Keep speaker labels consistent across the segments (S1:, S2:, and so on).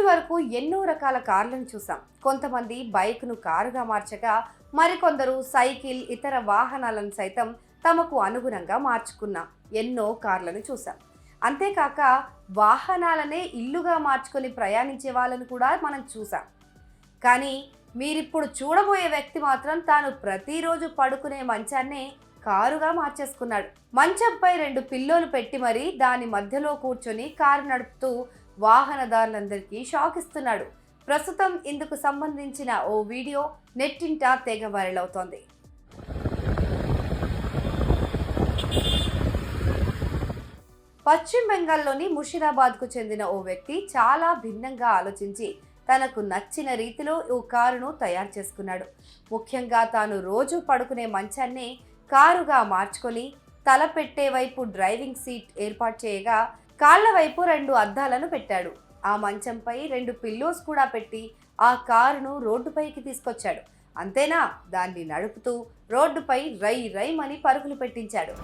S1: ఇప్పటి వరకు ఎన్నో రకాల కార్లను చూసాం. కొంతమంది బైక్ను కారుగా మార్చగా మరికొందరు సైకిల్ ఇతర వాహనాలను సైతం తమకు అనుగుణంగా మార్చుకున్నాం ఎన్నో కార్లను చూసాం. అంతేకాక వాహనాలనే ఇల్లుగా మార్చుకొని ప్రయాణించే వాళ్ళను కూడా మనం చూసాం. కానీ మీరిప్పుడు చూడబోయే వ్యక్తి మాత్రం తాను ప్రతిరోజు పడుకునే మంచాన్నే కారుగా మార్చేసుకున్నాడు. మంచంపై రెండు పిల్లోలు పెట్టి మరీ దాని మధ్యలో కూర్చొని కారు నడుపుతూ వాహనదారులందరికీ షాక్ ఇస్తున్నాడు. ప్రస్తుతం ఇందుకు సంబంధించిన ఓ వీడియో నెట్టింట తెగ వైరల్ అవుతోంది. పశ్చిమ బెంగాల్లోని ముషిరాబాద్కు చెందిన ఓ వ్యక్తి చాలా భిన్నంగా ఆలోచించి తనకు నచ్చిన రీతిలో ఓ కారును తయారు చేసుకున్నాడు. ముఖ్యంగా తాను రోజు పడుకునే మంచాన్ని కారుగా మార్చుకొని తల పెట్టే వైపు డ్రైవింగ్ సీట్ ఏర్పాటు చేయగా కాళ్ళ వైపు రెండు అద్దాలను పెట్టాడు. ఆ మంచంపై రెండు పిల్లోస్ కూడా పెట్టి ఆ కారును రోడ్డుపైకి తీసుకొచ్చాడు. అంతేనా? దాన్ని నడుపుతూ రోడ్డుపై రై రైమని పరుగులు పెట్టించాడు.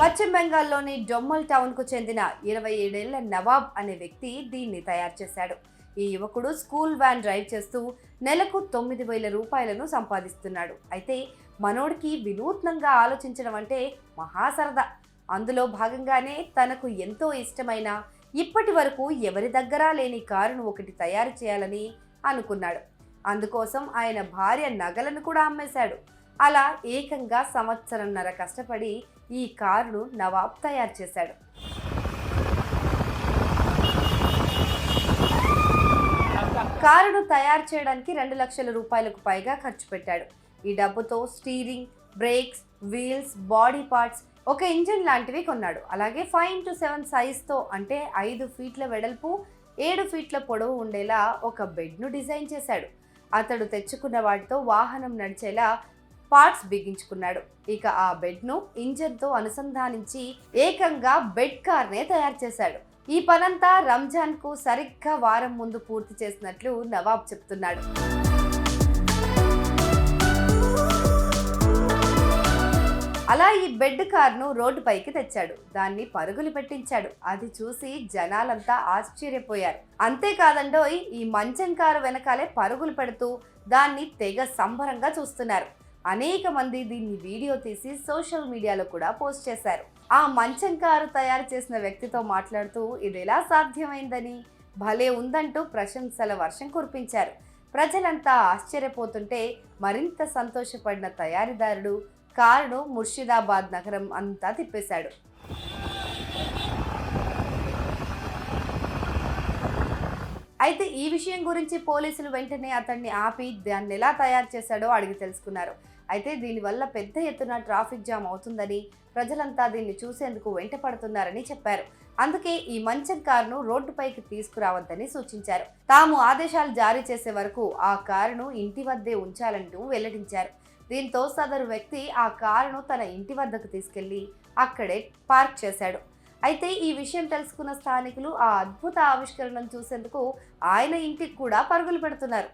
S1: పశ్చిమ బెంగాల్లోని డొమ్మల్ టౌన్కు చెందిన ఇరవై ఏడేళ్ళ నవాబ్ అనే వ్యక్తి దీన్ని తయారు చేశాడు. ఈ యువకుడు స్కూల్ వ్యాన్ డ్రైవ్ చేస్తూ నెలకు తొమ్మిది వేల రూపాయలను సంపాదిస్తున్నాడు. అయితే మనోడికి వినూత్నంగా ఆలోచించడం అంటే మహాసరదా. అందులో భాగంగానే తనకు ఎంతో ఇష్టమైన ఇప్పటి వరకు ఎవరి దగ్గర లేని కారును ఒకటి తయారు చేయాలని అనుకున్నాడు. అందుకోసం ఆయన భార్య నగలను కూడా అమ్మేశాడు. అలా ఏకంగా సంవత్సరంన్నర కష్టపడి ఈ కారును నవాబ్ తయారు చేశాడు. కారును తయారు చేయడానికి రెండు లక్షల రూపాయలకు పైగా ఖర్చు పెట్టాడు. ఈ డబ్బుతో steering brakes wheels body parts ఒక ఇంజిన్ లాంటివి కొన్నాడు. అలాగే ఫైవ్ ఇంటూ సెవెన్ సైజ్తో అంటే ఐదు ఫీట్ల వెడల్పు ఏడు ఫీట్ల పొడవు ఉండేలా ఒక బెడ్ను డిజైన్ చేశాడు. అతడు తెచ్చుకున్న వాటితో వాహనం నడిచేలా పార్ట్స్ బిగించుకున్నాడు. ఇక ఆ బెడ్ను ఇంజన్తో అనుసంధానించి ఏకంగా బెడ్ కార్నే తయారు చేశాడు. ఈ పనంతా రంజాన్కు సరిగ్గా వారం ముందు పూర్తి చేసినట్లు నవాబ్ చెప్తున్నాడు. అలా ఈ బెడ్ కార్ను రోడ్డుపైకి తెచ్చాడు. దాన్ని పరుగులు పెట్టించాడు. అది చూసి జనాలంతా ఆశ్చర్యపోయారు. అంతేకాదండోయ్ ఈ మంచం కారు వెనకాలే పరుగులు పెడుతూ దాన్ని తెగ సంబరంగా చూస్తున్నారు. అనేక మంది దీన్ని వీడియో తీసి సోషల్ మీడియాలో కూడా పోస్ట్ చేశారు. ఆ మంచం కారు తయారు చేసిన వ్యక్తితో మాట్లాడుతూ ఇది ఎలా సాధ్యమైందని? భలే ఉందంటూ ప్రశంసల వర్షం కురిపించారు. ప్రజలంతా ఆశ్చర్యపోతుంటే మరింత సంతోషపడిన తయారీదారుడు కారును ముర్షిదాబాద్ నగరం అంతా తిప్పేశాడు. అయితే ఈ విషయం గురించి పోలీసులు వెంటనే అతన్ని ఆపి దాన్ని ఎలా తయారు చేశాడో అడిగి తెలుసుకున్నారు. అయితే దీనివల్ల పెద్ద ఎత్తున ట్రాఫిక్ జామ్ అవుతుందని ప్రజలంతా దీన్ని చూసేందుకు వెంట పడుతున్నారని చెప్పారు. అందుకే ఈ మంచం కారును రోడ్డుపైకి తీసుకురావద్దని సూచించారు. తాము ఆదేశాలు జారీ చేసే వరకు ఆ కారును ఇంటి వద్దే ఉంచాలంటూ వెల్లడించారు. దీంతో సదరు వ్యక్తి ఆ కారును తన ఇంటి వద్దకు తీసుకెళ్ళి అక్కడే పార్క్ చేశాడు. అయితే ఈ విషయం తెలుసుకున్న స్థానికులు ఆ అద్భుత ఆవిష్కరణను చూసేందుకు ఆయన ఇంటికి కూడా పరుగులు పెడుతున్నారు.